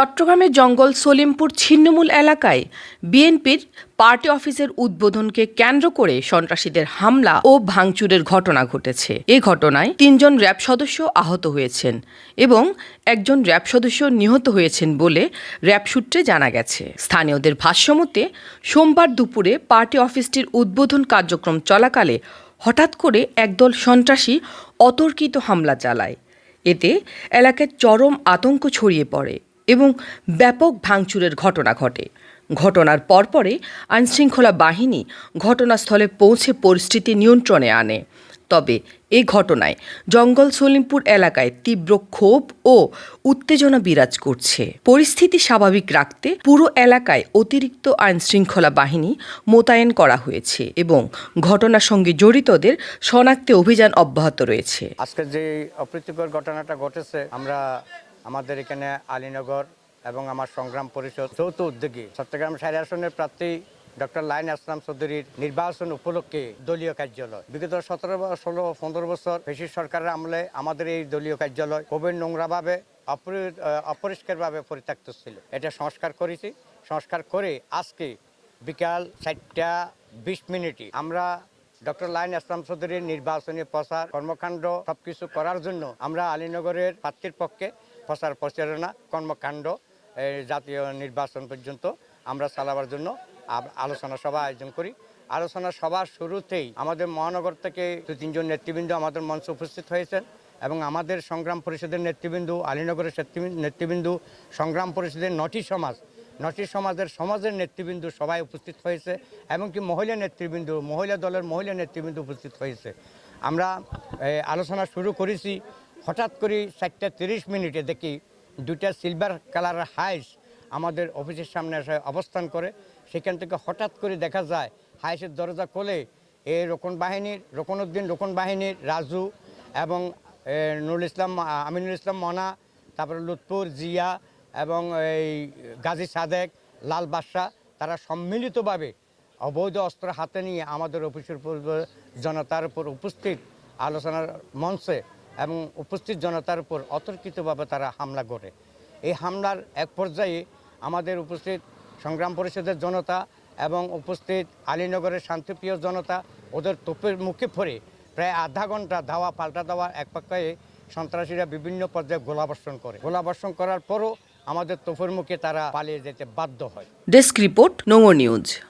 চট্টগ্রামের জঙ্গল সলিমপুর ছিন্নমূল এলাকায় বিএনপির পার্টি অফিসের উদ্বোধনকে কেন্দ্র করে সন্ত্রাসীদের হামলা ও ভাঙচুরের ঘটনা ঘটেছে। এ ঘটনায় তিনজন র্যাব সদস্য আহত হয়েছেন এবং একজন র্যাব সদস্য নিহত হয়েছেন বলে র্যাব সূত্রে জানা গেছে। স্থানীয়দের ভাষ্যমতে, সোমবার দুপুরে পার্টি অফিসটির উদ্বোধন কার্যক্রম চলাকালে হঠাৎ করে একদল সন্ত্রাসী অতর্কিত হামলা চালায়। এতে এলাকায় চরম আতঙ্ক ছড়িয়ে পড়ে। এবং ব্যাপক ভাঙচুরের ঘটনা ঘটে। ঘটনার পরপরে আইনশৃঙ্খলা বাহিনী ঘটনাস্থলে পৌঁছে পরিস্থিতি নিয়ন্ত্রণে আনে। তবে এই ঘটনায় জঙ্গল সলিমপুর এলাকায় তীব্র ক্ষোভ ও উত্তেজনা বিরাজ করছে। পরিস্থিতি স্বাভাবিক রাখতে পুরো এলাকায় অতিরিক্ত আইনশৃঙ্খলা বাহিনী মোতায়েন করা হয়েছে এবং ঘটনার সঙ্গে জড়িতদের শনাক্তে অভিযান অব্যাহত রয়েছে। আজকে যে অপ্রীতিকর ঘটনাটা ঘটেছে, আমরা আমাদের এখানে আলীনগর এবং আমার সংগ্রাম পরিষদ যৌথ উদ্যোগে চট্টগ্রাম সারি আসনের প্রার্থী ডক্টর লাইন আসলাম চৌধুরীর নির্বাচন উপলক্ষে দলীয় কার্যালয়। বিগত সতেরো ষোলো, পনেরো বছর বেশি সরকারের আমলে আমাদের এই দলীয় কার্যালয় খুবই নোংরাভাবে, অপরি- অপরিষ্কারভাবে পরিত্যক্ত ছিল। এটা সংস্কার করেছি। সংস্কার করে আজকে বিকাল চারটা বিশ মিনিটে আমরা ডক্টর লাইন আসলাম চৌধুরীর নির্বাচনী প্রচার, কর্মকাণ্ড সবকিছু করার জন্য আমরা আলীনগরের প্রার্থীর পক্ষে প্রচার প্রচারণা, কর্মকাণ্ড জাতীয় নির্বাচন পর্যন্ত আমরা চালাবার জন্য আলোচনা সভা আয়োজন করি। আলোচনা সভার শুরুতেই আমাদের মহানগর থেকে দু, তিনজন নেতৃবৃন্দ আমাদের মঞ্চে উপস্থিত হয়েছেন এবং আমাদের সংগ্রাম পরিষদের নেতৃবৃন্দ, আলীনগরের নেতৃবৃন্দ- সংগ্রাম পরিষদের নটি সমাজ, নটি সমাজের সমাজের নেতৃবৃন্দ সবাই উপস্থিত হয়েছে এমনকি মহিলা নেতৃবৃন্দ, মহিলা দলের মহিলা নেতৃবৃন্দ উপস্থিত হয়েছে। আমরা আলোচনা শুরু করেছি হঠাৎ করে চারটা তিরিশ মিনিটে দেখি দুটা সিলভার কালারের হাইস আমাদের অফিসের সামনে এসে অবস্থান করে। সেখান থেকে হঠাৎ করে দেখা যায় হাইসের দরজা খোলে এই রোকন বাহিনীর রোকনউদ্দিন রোকন বাহিনীর, রাজু এবং নুরুল ইসলাম আমিনুল ইসলাম মনা, তারপরে লুৎপুর জিয়া এবং এই গাজী সাদেক, লাল বাদশাহ, তারা সম্মিলিতভাবে অবৈধ অস্ত্র হাতে নিয়ে আমাদের অফিসের জনতার উপর উপস্থিত আলোচনার মঞ্চে এবং উপস্থিত জনতার উপর অতর্কিতভাবে তারা হামলা করে। এই হামলার এক পর্যায়ে আমাদের উপস্থিত সংগ্রাম পরিষদের জনতা এবং উপস্থিত আলীনগরের শান্তিপ্রিয় জনতা, ওদের তোপের মুখে পড়ে প্রায় আধা ঘণ্টা ধাওয়া, পাল্টা দেওয়া এক পক্ষে সন্ত্রাসীরা বিভিন্ন পর্যায়ে গোলাবর্ষণ করে। গোলাবর্ষণ করার পরও আমাদের তোপের মুখে তারা পালিয়ে যেতে বাধ্য হয়। Desk report Nongor news.